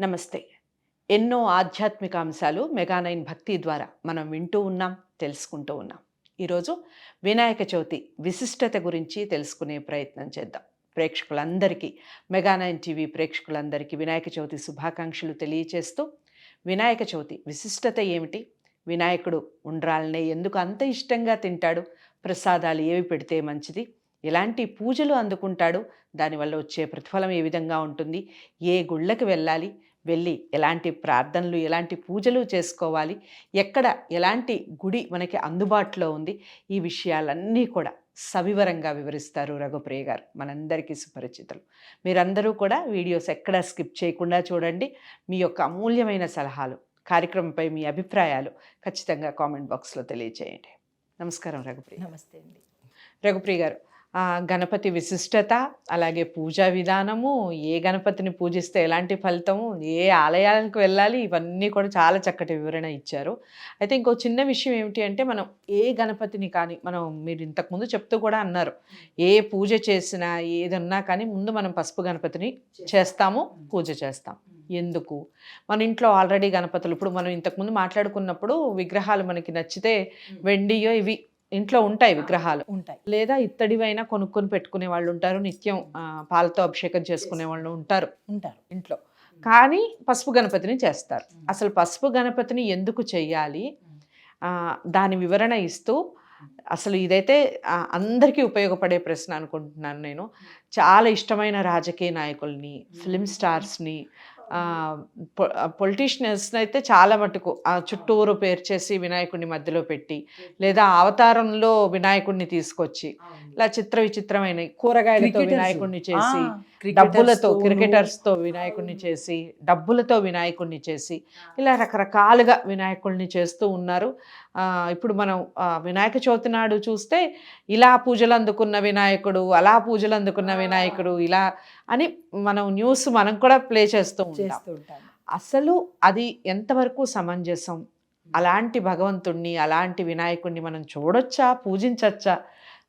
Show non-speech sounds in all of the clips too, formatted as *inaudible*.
నమస్తే. ఎన్నో ఆధ్యాత్మిక అంశాలు మెగానైన్ భక్తి ద్వారా మనం వింటూ ఉన్నాం తెలుసుకుంటూ ఉన్నాం. ఈరోజు వినాయక చవితి విశిష్టత గురించి తెలుసుకునే ప్రయత్నం చేద్దాం. ప్రేక్షకులందరికీ మెగానైన్ టీవీ ప్రేక్షకులందరికీ వినాయక చవితి శుభాకాంక్షలు తెలియచేస్తూ వినాయక చవితి విశిష్టత ఏమిటి? వినాయకుడు ఉండ్రాలనే ఎందుకు అంత ఇష్టంగా తింటాడు? ప్రసాదాలు ఏవి పెడితే మంచిది? ఎలాంటి పూజలు అందుకుంటాడు దానివల్ల వచ్చే ప్రతిఫలం ఏ విధంగా ఉంటుంది? ఏ గుళ్ళకి వెళ్ళాలి? వెళ్ళి ఎలాంటి ప్రార్థనలు ఎలాంటి పూజలు చేసుకోవాలి? ఎక్కడ ఎలాంటి గుడి మనకి అందుబాటులో ఉంది? ఈ విషయాలన్నీ కూడా సవివరంగా వివరిస్తారు రఘుప్రియ గారు. మనందరికీ సుపరిచితులు. మీరందరూ కూడా వీడియోస్ ఎక్కడా స్కిప్ చేయకుండా చూడండి. మీ యొక్క అమూల్యమైన సలహాలు కార్యక్రమంపై మీ అభిప్రాయాలు ఖచ్చితంగా కామెంట్ బాక్స్లో తెలియజేయండి నమస్కారం రఘుప్రియ. నమస్తే అండి. రఘుప్రియ గారు గణపతి విశిష్టత అలాగే పూజా విధానము ఏ గణపతిని పూజిస్తే ఎలాంటి ఫలితము ఏ ఆలయాలకు వెళ్ళాలి ఇవన్నీ కూడా చాలా చక్కటి వివరణ ఇచ్చారు. అయితే ఇంకో చిన్న విషయం ఏమిటి అంటే మనం ఏ గణపతిని కానీ మనం మీరు ఇంతకుముందు చెప్తూ కూడా అన్నారు. ఏ పూజ చేసినా ఏదన్నా కానీ ముందు మనం పసుపు గణపతిని చేస్తాము పూజ చేస్తాం. ఎందుకు? మన ఇంట్లో ఆల్రెడీ గణపతులు ఇప్పుడు మనం ఇంతకుముందు మాట్లాడుకున్నప్పుడు విగ్రహాలు మనకి నచ్చితే వెండియో ఇవి ఇంట్లో ఉంటాయి విగ్రహాలు. ఉంటాయి. లేదా ఇత్తడివైనా కొనుక్కొని పెట్టుకునే వాళ్ళు ఉంటారు నిత్యం పాలతో అభిషేకం చేసుకునే వాళ్ళు ఉంటారు. ఉంటారు. ఇంట్లో. కానీ పసుపు గణపతిని చేస్తారు. అసలు పసుపు గణపతిని ఎందుకు చెయ్యాలి దాని వివరణ ఇస్తూ అసలు ఇదైతే అందరికీ ఉపయోగపడే ప్రశ్న అనుకుంటున్నాను నేను. చాలా ఇష్టమైన రాజకీయ నాయకుల్ని ఫిలిం స్టార్స్ని పొలిటీషియన్స్ అయితే చాలా మటుకు ఆ చుట్టూరు పేర్చేసి వినాయకుడిని మధ్యలో పెట్టి లేదా అవతారంలో వినాయకుడిని తీసుకొచ్చి ఇలా చిత్ర విచిత్రమైన కూరగాయలతో. వినాయకుడిని చేసి డబ్బులతో తోను. క్రికెటర్స్తో వినాయకుడిని చేసి డబ్బులతో వినాయకుడిని చేసి ఇలా రకరకాలుగా వినాయకుడిని చేస్తూ ఉన్నారు. ఆ, ఇప్పుడు మనం వినాయక చవితి నాడు చూస్తే ఇలా పూజలు అందుకున్న వినాయకుడు అలా పూజలు అందుకున్న వినాయకుడు ఇలా అని మనం న్యూస్ మనం కూడా ప్లే చేస్తూ ఉంటాం. అసలు అది ఎంతవరకు సమంజసం? అలాంటి భగవంతుణ్ణి అలాంటి వినాయకుడిని మనం చూడొచ్చా? పూజించచ్చా?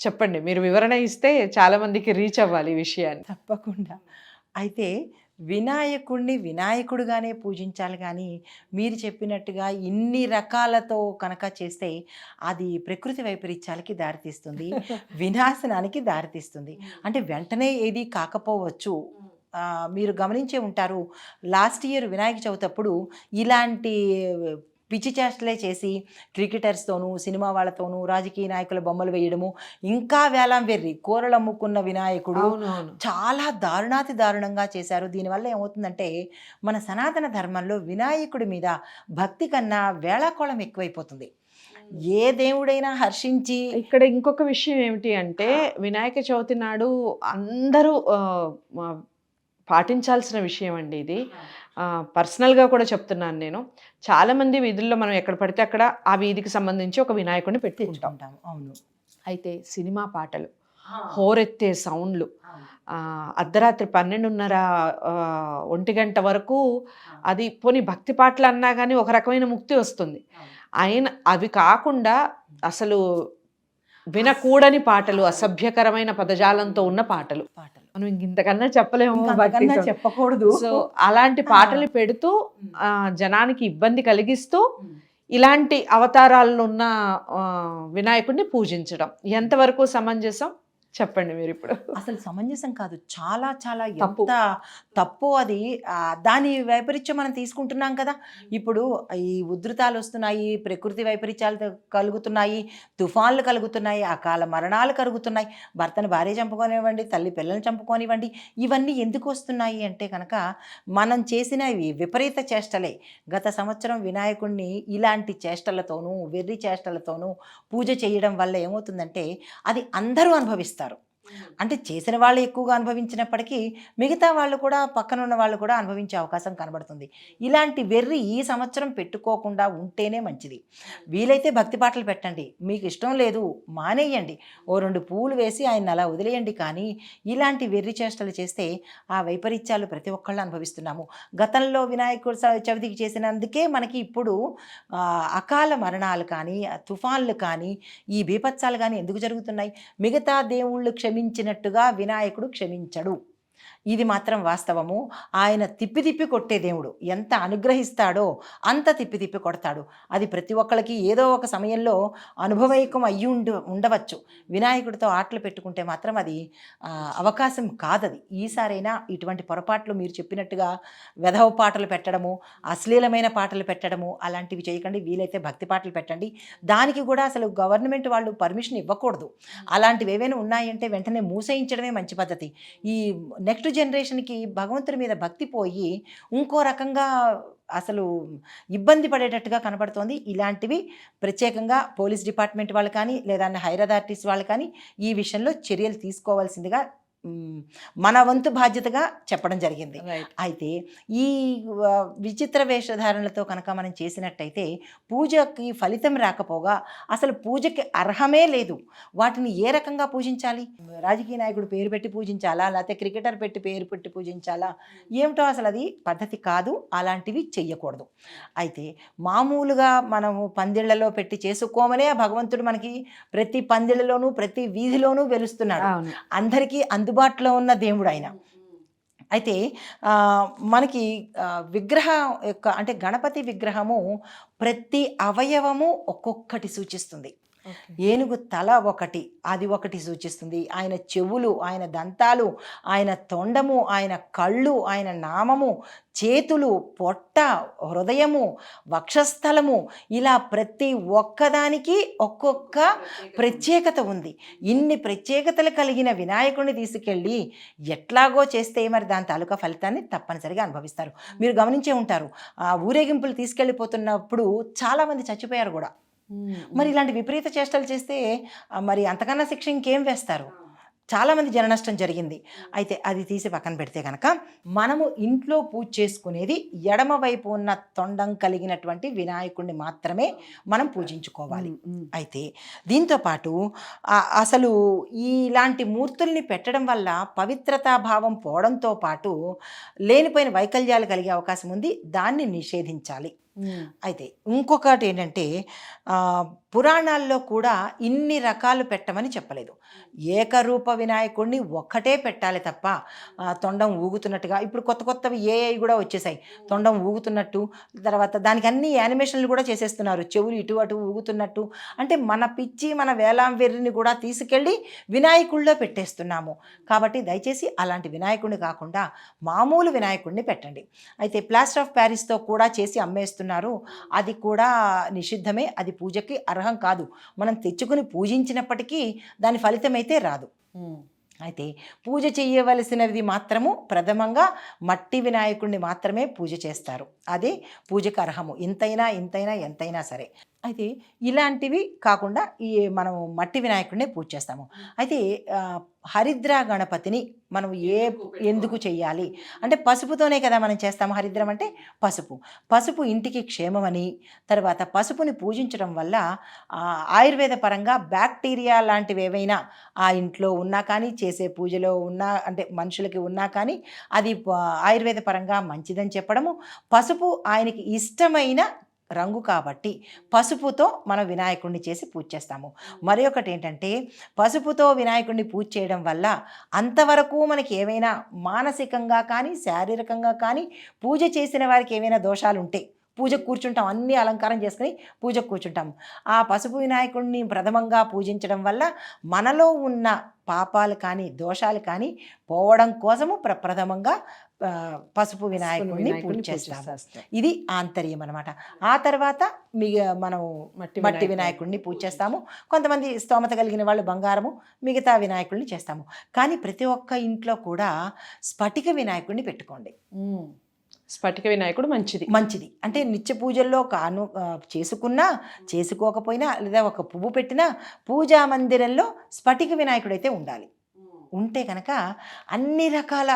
చెప్పండి మీరు వివరణ ఇస్తే చాలా మందికి రీచ్ అవ్వాలి ఈ విషయాన్ని. తప్పకుండా. అయితే వినాయకుడిని వినాయకుడుగానే పూజించాలి కానీ మీరు చెప్పినట్టుగా ఇన్ని రకాలతో కనుక చేస్తే అది ప్రకృతి వైపరీత్యాలకి దారితీస్తుంది *laughs* వినాశనానికి దారితీస్తుంది. అంటే వెంటనే ఏది కాకపోవచ్చు మీరు గమనించే ఉంటారు లాస్ట్ ఇయర్ వినాయక చవితి అప్పుడు ఇలాంటి పిచ్చి చేష్టలే చేసి క్రికెటర్స్తోనూ సినిమా వాళ్ళతోనూ రాజకీయ నాయకుల బొమ్మలు వేయడము ఇంకా వేలం వెర్రి కూరలు అమ్ముకున్న వినాయకుడు చాలా దారుణాతి దారుణంగా చేశారు. దీనివల్ల ఏమవుతుందంటే మన సనాతన ధర్మంలో వినాయకుడి మీద భక్తి కన్నా వేళాకోళం ఎక్కువైపోతుంది. ఏ దేవుడైనా హర్షించి ఇక్కడ ఇంకొక విషయం ఏమిటి అంటే వినాయక చవితి నాడు అందరూ పాటించాల్సిన విషయం అండి ఇది పర్సనల్గా కూడా చెప్తున్నాను నేను. చాలా మంది వీధుల్లో మనం ఎక్కడ పడితే అక్కడ ఆ వీధికి సంబంధించి ఒక వినాయకుడిని పెట్టుకుంటాం. తెచ్చుకుంటాము అవును. అయితే సినిమా పాటలు హోరెత్తే సౌండ్లు అర్ధరాత్రి పన్నెండున్నర ఒంటి గంట వరకు అది పోనీ భక్తి పాటలు అన్నా కానీ ఒక రకమైన ముక్తి వస్తుంది. అయిన అవి కాకుండా అసలు వినకూడని పాటలు అసభ్యకరమైన పదజాలంతో ఉన్న పాటలు. పాటలు. మనం ఇంక ఇంతకన్నా చెప్పలేము అంతకన్నా. చెప్పకూడదు. సో అలాంటి పాటలు పెడుతూ ఆ, జనానికి ఇబ్బంది కలిగిస్తూ ఇలాంటి అవతారాలను ఉన్న వినాయకుడిని పూజించడం. ఎంతవరకు సమంజసం? చెప్పండి మీరు ఇప్పుడు. అసలు సమంజసం కాదు. చాలా చాలా. ఎంత తప్పు అది. దాని వైపరీత్యం మనం తీసుకుంటున్నాం కదా. ఇప్పుడు ఈ ఉధృతాలు వస్తున్నాయి ప్రకృతి వైపరీత్యాలు కలుగుతున్నాయి తుఫాన్లు కలుగుతున్నాయి అకాల మరణాలు కలుగుతున్నాయి. భర్తను భార్య చంపుకోనివ్వండి తల్లి పిల్లల్ని చంపుకోనివ్వండి. ఇవన్నీ ఎందుకు వస్తున్నాయి అంటే కనుక మనం చేసిన విపరీత చేష్టలే. గత సంవత్సరం వినాయకుడిని ఇలాంటి చేష్టలతోనూ వెర్రి చేష్టలతోనూ పూజ చేయడం వల్ల ఏమవుతుందంటే అది అందరూ అనుభవిస్తారు. అంటే చేసిన వాళ్ళు ఎక్కువగా అనుభవించినప్పటికీ మిగతా వాళ్ళు కూడా పక్కన ఉన్న వాళ్ళు కూడా అనుభవించే అవకాశం కనబడుతుంది. ఇలాంటి వెర్రి ఈ సంవత్సరం పెట్టుకోకుండా ఉంటేనే మంచిది. వీలైతే భక్తి పాటలు పెట్టండి. మీకు ఇష్టం లేదు మానేయండి. ఓ రెండు పూలు వేసి ఆయన అలా వదిలేయండి. కానీ ఇలాంటి వెర్రి చేష్టలు చేస్తే ఆ వైపరీత్యాలు ప్రతి ఒక్కళ్ళు అనుభవిస్తున్నాము. గతంలో వినాయకుడు చవితికి చేసినందుకే మనకి ఇప్పుడు అకాల మరణాలు కానీ తుఫాన్లు కానీ ఈ బీభత్సాలు కానీ ఎందుకు జరుగుతున్నాయి? మిగతా దేవుళ్ళు క్షమించినట్టుగా వినాయకుడు క్షమించడు. ఇది మాత్రం వాస్తవము. ఆయన తిప్పి తిప్పి కొట్టే దేవుడు. ఎంత అనుగ్రహిస్తాడో అంత తిప్పి తిప్పి కొడతాడు. అది ప్రతి ఒక్కరికి ఏదో ఒక సమయంలో అనుభవైకం అయ్యి ఉండ ఉండవచ్చు. వినాయకుడితో ఆటలు పెట్టుకుంటే మాత్రం అది అవకాశం కాదది. ఈసారైనా ఇటువంటి పొరపాట్లు మీరు చెప్పినట్టుగా వెధవ పాటలు పెట్టడము అశ్లీలమైన పాటలు పెట్టడము అలాంటివి చేయకండి. వీలైతే భక్తి పాటలు పెట్టండి. దానికి కూడా అసలు గవర్నమెంట్ వాళ్ళు పర్మిషన్ ఇవ్వకూడదు. అలాంటివి ఏవైనా ఉన్నాయంటే వెంటనే మూసేయించడమే మంచి పద్ధతి. ఈ నెక్స్ట్ జనరేషన్కి భగవంతుడి మీద భక్తి పోయి ఇంకో రకంగా అసలు ఇబ్బంది పడేటట్టుగా కనబడుతోంది ఇలాంటివి ప్రత్యేకంగా పోలీస్ డిపార్ట్మెంట్ వాళ్ళు కానీ లేదా హైర్ అథారిటీస్ వాళ్ళు కానీ ఈ విషయంలో చర్యలు తీసుకోవాల్సిందిగా మన వంతు బాధ్యతగా చెప్పడం జరిగింది. అయితే ఈ విచిత్ర వేషధారణలతో కనుక మనం చేసినట్టయితే పూజకి ఫలితం రాకపోగా అసలు పూజకి అర్హమే లేదు. వాటిని ఏ రకంగా పూజించాలి? రాజకీయ నాయకుడు పేరు పెట్టి పూజించాలా? లేకపోతే క్రికెటర్ పెట్టి పేరు పెట్టి పూజించాలా? ఏమిటో అసలు అది పద్ధతి కాదు. అలాంటివి చెయ్యకూడదు. అయితే మామూలుగా మనము పందిళ్ళలో పెట్టి చేసుకోమనే ఆ భగవంతుడు మనకి ప్రతి పందిళ్ళలోనూ ప్రతి వీధిలోనూ వెలుస్తున్నాడు. అందరికీ అందుబాటులో ఉన్న దేవుడు ఆయన అయితే మనకి విగ్రహం యొక్క అంటే గణపతి విగ్రహము ప్రతి అవయవము ఒక్కొక్కటి సూచిస్తుంది. ఏనుగు తల ఒకటి అది ఒకటి సూచిస్తుంది. ఆయన చెవులు ఆయన దంతాలు ఆయన తొండము ఆయన కళ్ళు ఆయన నామము చేతులు పొట్ట హృదయము వక్షస్థలము. ఇలా ప్రతి ఒక్కదానికి ఒక్కొక్క ప్రత్యేకత ఉంది. ఇన్ని ప్రత్యేకతలు కలిగిన వినాయకుడిని తీసుకెళ్ళి ఎట్లాగో చేస్తే మరి దాని తాలూకా ఫలితాన్ని తప్పనిసరిగా అనుభవిస్తారు. మీరు గమనించే ఉంటారు. ఆ ఊరేగింపులు తీసుకెళ్ళిపోతున్నప్పుడు చాలామంది చచ్చిపోయారు కూడా. మరి ఇలాంటి విపరీత చేష్టలు చేస్తే మరి అంతకన్నా శిక్ష ఇంకేం వేస్తారు? చాలామంది జన నష్టం జరిగింది. అయితే అది తీసి పక్కన పెడితే కనుక మనము ఇంట్లో పూజ చేసుకునేది ఎడమ వైపు ఉన్న తొండం కలిగినటువంటి వినాయకుడిని మాత్రమే మనం పూజించుకోవాలి. అయితే దీంతో పాటు అసలు ఇలాంటి మూర్తుల్ని పెట్టడం వల్ల పవిత్రతా భావం పోవడంతో పాటు లేనిపోయిన వైకల్యాలు కలిగే అవకాశం ఉంది. దాన్ని నిషేధించాలి. అయితే ఇంకొకటి ఏంటంటే పురాణాల్లో కూడా ఇన్ని రకాలు పెట్టమని చెప్పలేదు. ఏకరూప వినాయకుడిని ఒక్కటే పెట్టాలి తప్ప తొండం ఊగుతున్నట్టుగా ఇప్పుడు కొత్త కొత్తవి ఏఐ కూడా వచ్చేసాయి. తొండం ఊగుతున్నట్టు తర్వాత దానికి అన్ని యానిమేషన్లు కూడా చేసేస్తున్నారు. చెవులు ఇటు అటు ఊగుతున్నట్టు. అంటే మన పిచ్చి మన వేలాం వెర్రిని కూడా తీసుకెళ్ళి వినాయకుడిలో పెట్టేస్తున్నాము. కాబట్టి దయచేసి అలాంటి వినాయకుడిని కాకుండా మామూలు వినాయకుడిని పెట్టండి. అయితే ప్లాస్టర్ ఆఫ్ ప్యారిస్తో కూడా చేసి అమ్మేస్తున్నారు అది కూడా నిషిద్ధమే. అది పూజకి అర్హం కాదు. మనం తెచ్చుకుని పూజించినప్పటికీ దాని ఫలితం అయితే రాదు అయితే పూజ చేయవలసినది మాత్రము ప్రథమంగా మట్టి వినాయకుడిని మాత్రమే పూజ చేస్తారు. అదే పూజకు అర్హము. ఇంతైనా ఇంతైనా ఎంతైనా సరే. అయితే ఇలాంటివి కాకుండా ఈ మనం మట్టి వినాయకుడినే పూజ చేస్తాము. అయితే హరిద్ర గణపతిని మనం ఏ ఎందుకు చెయ్యాలి అంటే పసుపుతోనే కదా మనం చేస్తాము హరిద్రం అంటే పసుపు. పసుపు ఇంటికి క్షేమమని తర్వాత పసుపుని పూజించడం వల్ల ఆయుర్వేద పరంగా బ్యాక్టీరియా లాంటివి ఏవైనా ఆ ఇంట్లో ఉన్నా కానీ చేసే పూజలో ఉన్నా అంటే మనుషులకి ఉన్నా కానీ అది ఆయుర్వేద పరంగా మంచిదని చెప్పడము. పసుపు ఆయనకి ఇష్టమైన రంగు కాబట్టి పసుపుతో మనం వినాయకుడిని చేసి పూజ చేస్తాము. మరి ఒకటి ఏంటంటే పసుపుతో వినాయకుడిని పూజ చేయడం వల్ల అంతవరకు మనకి ఏమైనా మానసికంగా కానీ శారీరకంగా కానీ పూజ చేసిన వారికి ఏమైనా దోషాలు ఉంటే పూజకు కూర్చుంటాం. అన్ని అలంకారం చేసుకుని పూజకు కూర్చుంటాం. ఆ పసుపు వినాయకుడిని ప్రథమంగా పూజించడం వల్ల మనలో ఉన్న పాపాలు కానీ దోషాలు కానీ పోవడం కోసము ప్రప్రథమంగా పసుపు వినాయకుడిని పూజ చేస్తాము ఇది ఆంతర్యం అనమాట ఆ తర్వాత మిగ మనం మట్టి వినాయకుడిని పూజ చేస్తాము కొంతమంది స్తోమత కలిగిన వాళ్ళు బంగారము మిగతా వినాయకుడిని చేస్తాము. కానీ ప్రతి ఒక్క ఇంట్లో కూడా స్ఫటిక వినాయకుడిని పెట్టుకోండి. స్ఫటిక వినాయకుడు మంచిది. మంచిది. అంటే నిత్య పూజల్లో కాను చేసుకున్నా చేసుకోకపోయినా లేదా ఒక పువ్వు పెట్టినా పూజా మందిరంలో స్ఫటిక వినాయకుడైతే ఉండాలి. ఉంటే కనుక అన్ని రకాల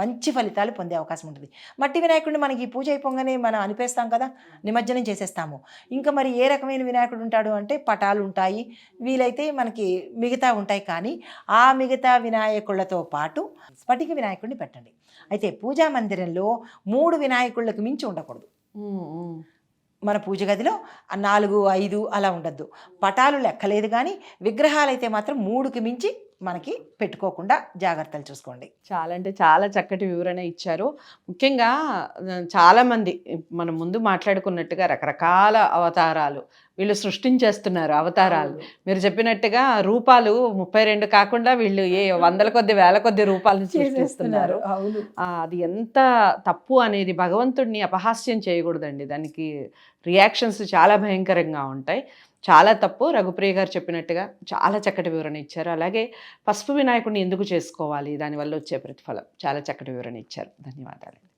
మంచి ఫలితాలు పొందే అవకాశం ఉంటుంది. మట్టి వినాయకుడిని మనకి పూజ అయిపోగానే మనం అనిపేస్తాం కదా నిమజ్జనం చేసేస్తాము. ఇంకా మరి ఏ రకమైన వినాయకుడు ఉంటాడు అంటే పటాలు ఉంటాయి వీలైతే మనకి మిగతా ఉంటాయి కానీ ఆ మిగతా వినాయకులతో పాటు స్ఫటిక వినాయకుడిని పెట్టండి. అయితే పూజా మందిరంలో మూడు వినాయకుళ్ళకి మించి ఉండకూడదు. మన పూజ గదిలో నాలుగు ఐదు అలా ఉండద్దు. పటాలు లెక్కలేదు కానీ విగ్రహాలు అయితే మాత్రం మూడుకి మించి మనకి పెట్టుకోకుండా జాగ్రత్తలు చూసుకోండి. చాలా అంటే చాలా చక్కటి వివరణ ఇచ్చారు. ముఖ్యంగా చాలామంది మనం ముందు మాట్లాడుకున్నట్టుగా రకరకాల అవతారాలు వీళ్ళు సృష్టించేస్తున్నారు అవతారాలు. మీరు చెప్పినట్టుగా రూపాలు ముప్పై రెండు కాకుండా వీళ్ళు ఏ వందల కొద్ది వేల కొద్ది రూపాలను సృష్టిస్తున్నారు. అది ఎంత తప్పు అనేది భగవంతుడిని అపహాస్యం చేయకూడదండి. దానికి రియాక్షన్స్ చాలా భయంకరంగా ఉంటాయి. చాలా తప్పు. రఘుప్రియ గారు చెప్పినట్టుగా చాలా చక్కటి వివరణ ఇచ్చారు. అలాగే పసుపు వినాయకుడిని ఎందుకు చేసుకోవాలి? దానివల్ల వచ్చే ప్రతిఫలం. చాలా చక్కటి వివరణ ఇచ్చారు. ధన్యవాదాలు.